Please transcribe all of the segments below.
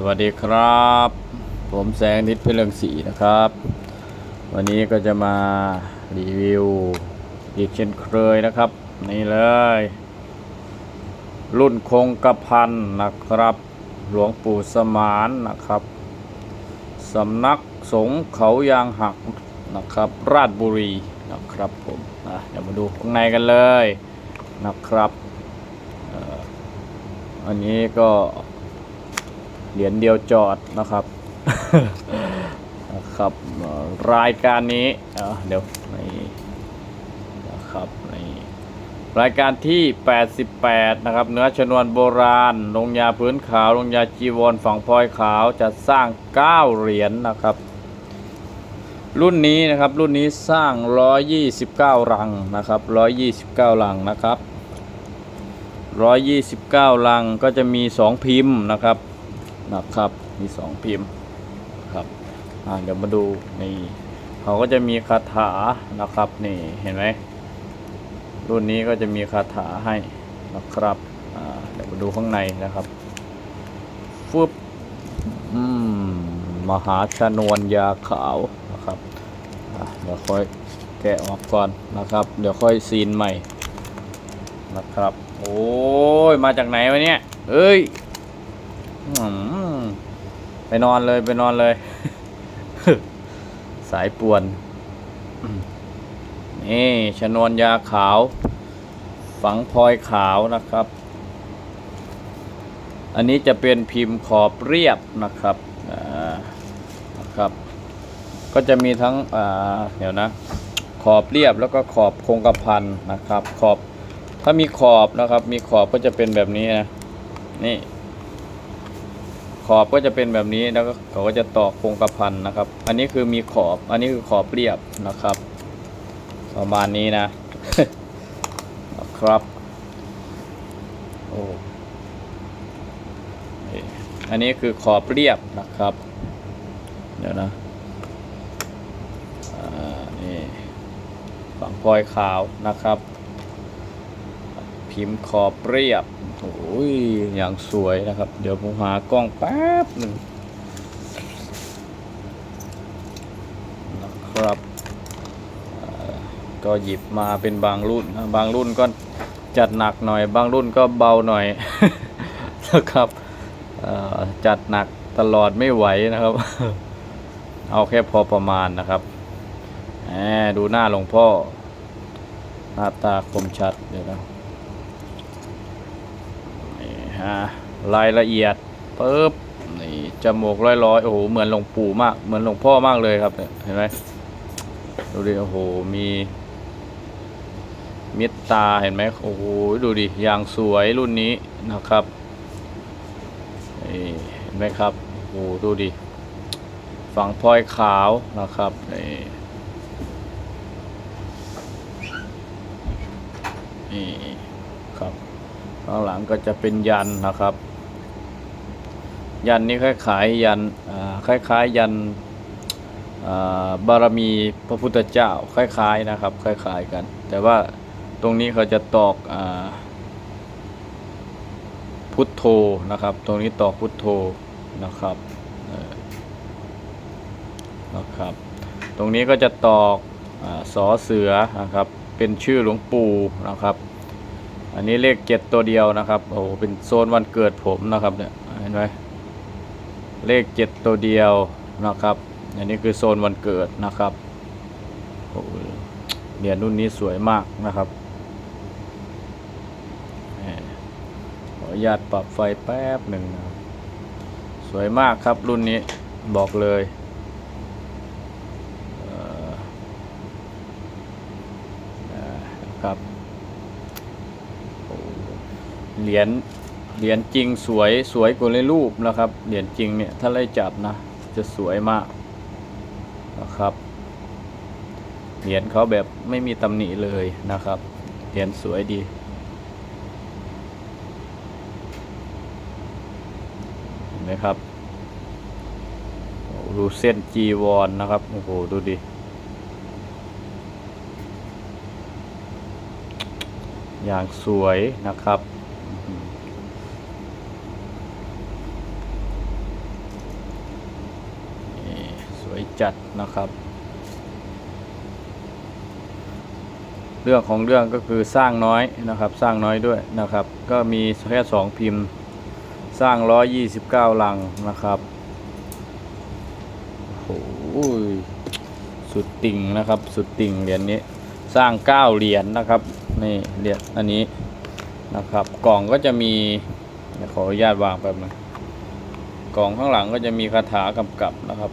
สวัสดีครับ ผมแสงนิดเพลิงศรีนะครับ วันนี้ก็จะมารีวิวอีกเช่นเคยนะครับ นี่เลย รุ่นคงกระพันนะครับ หลวงปู่สมานนะครับสำนักสงฆ์เขายางหักนะครับ ราชบุรีนะครับผมอะเดี๋ยวมาดูข้างในกันเลยนะครับ อันนี้ก็ เหรียญเดียวจอดนะครับนะครับรายการนี้เดี๋ยวนี่นะครับนี่รายการที่ 88 นะครับ เนื้อชนวนโบราณ ลงยาพื้นขาว ลงยาจีวรฝั่งพลอยขาวจะสร้าง 9 เหรียญนะครับ รุ่นนี้นะครับ รุ่นนี้สร้าง 129 รังนะครับ 129 รังนะครับ 129 รังก็จะมี 2 พิมพ์นะครับ นะครับ มีสองพิมพ์ครับเดี๋ยวมาดูนี่เขาก็จะมีคาถานะครับนี่เห็นไหมรุ่นนี้ก็จะมีคาถาให้นะครับเดี๋ยวมาดูข้างในนะครับฟึบอืมมหาชนวนยาขาวนะครับเดี๋ยวค่อยแกะออกก่อนนะครับ เดี๋ยวค่อยซีนใหม่นะครับ โอ้ยมาจากไหนวะเนี่ยเอ้ย ไปนอนเลยไปนอนเลย สายป่วน นี่ชนวนยาขาว ฝังพลอยขาวนะครับ อันนี้จะเป็นพิมพ์ขอบเรียบนะครับนะครับ ก็จะมีทั้งอ่าเดี๋ยวนะ ขอบเรียบแล้วก็ขอบคงกระพันนะครับ ขอบถ้ามีขอบนะครับ มีขอบก็จะเป็นแบบนี้นะนี่ ขอบก็จะเป็นแบบนี้แล้วก็เขาก็จะตอกโครงกระพันนะครับ อันนี้คือมีขอบ อันนี้คือขอบเรียบนะครับ ประมาณนี้นะครับโอ้นี่อันนี้คือขอบเรียบนะครับ เดี๋ยวนะอ่านี่ฝั่งพลอยขาวนะครับ พิมพ์ขอบเรียบโอ้ยอย่างสวยนะครับ เดี๋ยวผมหากล้องแป๊บหนึ่งนะครับ ก็หยิบมาเป็นบางรุ่นนะบางรุ่นก็จัดหนักหน่อย บางรุ่นก็เบาหน่อยนะครับจัดหนักตลอดไม่ไหวนะครับ เอาแค่พอประมาณนะครับแหมดูหน้าหลวงพ่อ หน้าตาคมชัดเดี๋ยวนะ รายละเอียดปึ๊บนี่จมูกร้อยๆโอ้โหเหมือนหลวงปู่มาก เหมือนหลวงพ่อมากเลยครับเห็นไหมดูดิโอ้โหมีม็ดตาเห็นไหมโอ้โหดูดิอย่างสวยรุ่นนี้นะครับนี่เห็นไหมครับโอ้โหดูดิฝั่งพลอยขาวนะครับนี่นี่ ข้างหลังก็จะเป็นยันนะครับ ยันนี้คล้ายๆยันคล้ายๆยันบารมีพระพุทธเจ้าคล้ายๆนะครับ คล้ายๆกัน แต่ว่าตรงนี้เขาจะตอกอพุทโธนะครับ ตรงนี้ตอกพุทโธนะครับนะครับ ตรงนี้ก็จะตอกอสอเสือนะครับ เป็นชื่อหลวงปู่นะครับ อันนี้เลขเจ็ดตัวเดียวนะครับ โอ้เป็นโซนวันเกิดผมนะครับเนี่ยเห็นไหมเลขเจ็ดตัวเดียวนะครับ อันนี้คือโซนวันเกิดนะครับโอ้เหรียญรุ่นนี้สวยมากนะครับขออนุญาตปรับไฟแป๊บหนึ่งนะสวยมากครับรุ่นนี้บอกเลยนะครับ เหรียญเหรียญจริงสวยสวยกว่าในรูปนะครับ เหรียญจริงเนี่ยถ้าไล่จับนะ จะสวยมากนะครับ เหรียญเขาแบบไม่มีตำหนิเลยนะครับ เหรียญสวยดีเห็นไหมครับดูเส้นจีวรนนะครับ โอ้โห ดูดิอย่างสวยนะครับ จัดนะครับ เรื่องของเรื่องก็คือสร้างน้อยนะครับ สร้างน้อยด้วยนะครับ ก็มีแค่สองพิมพ์ สร้าง129ลังนะครับโอ้โหสุดติ่งนะครับ สุดติ่งเหรียญนี้สร้าง9เหรียญนะครับนี่เหรียญอันนี้นะครับ กล่องก็จะมีขออนุญาตวางแป๊บนึงกล่องข้างหลังก็จะมีคาถากำกับนะครับ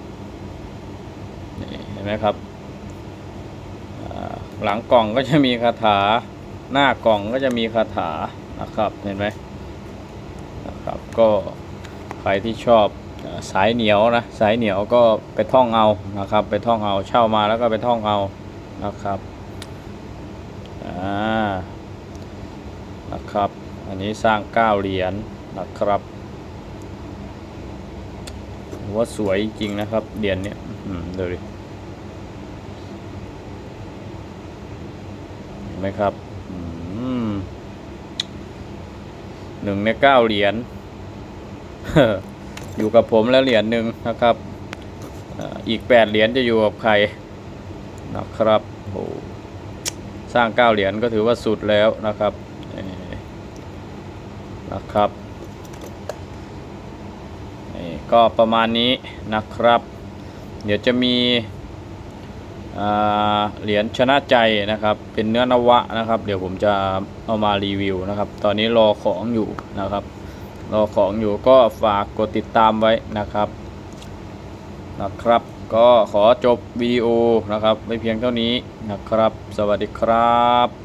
เห็นไหมครับหลังกล่องก็จะมีคาถา หน้ากล่องก็จะมีคาถานะครับเห็นไหมนะครับก็ใครที่ชอบสายเหนียวนะสายเหนียวก็ไปท่องเอานะครับ ไปท่องเอาเช่ามาแล้วก็ไปท่องเอานะครับอ่านะครับ อันนี้สร้าง9เหรียญนะครับว่าสวยจริงนะครับเหรียญเนี้ย อืมดูดิเห็นไหมครับอืมหนึ่งในเก้าเหรียญอยู่กับผมแล้วเหรียญหนึ่งนะครับอีกแปดเหรียญจะอยู่กับใครนะครับโอ้สร้างเก้าเหรียญก็ถือว่าสุดแล้วนะครับนะครับนี่ก็ประมาณนี้นะครับ เดี๋ยวจะมีเหรียญชนะใจนะครับ เป็นเนื้อนวะนะครับ เดี๋ยวผมจะเอามารีวิวนะครับ ตอนนี้รอของอยู่นะครับ รอของอยู่ก็ฝากกดติดตามไว้นะครับนะครับ ก็ขอจบวิดีโอนะครับไว้เพียงเท่านี้นะครับ สวัสดีครับ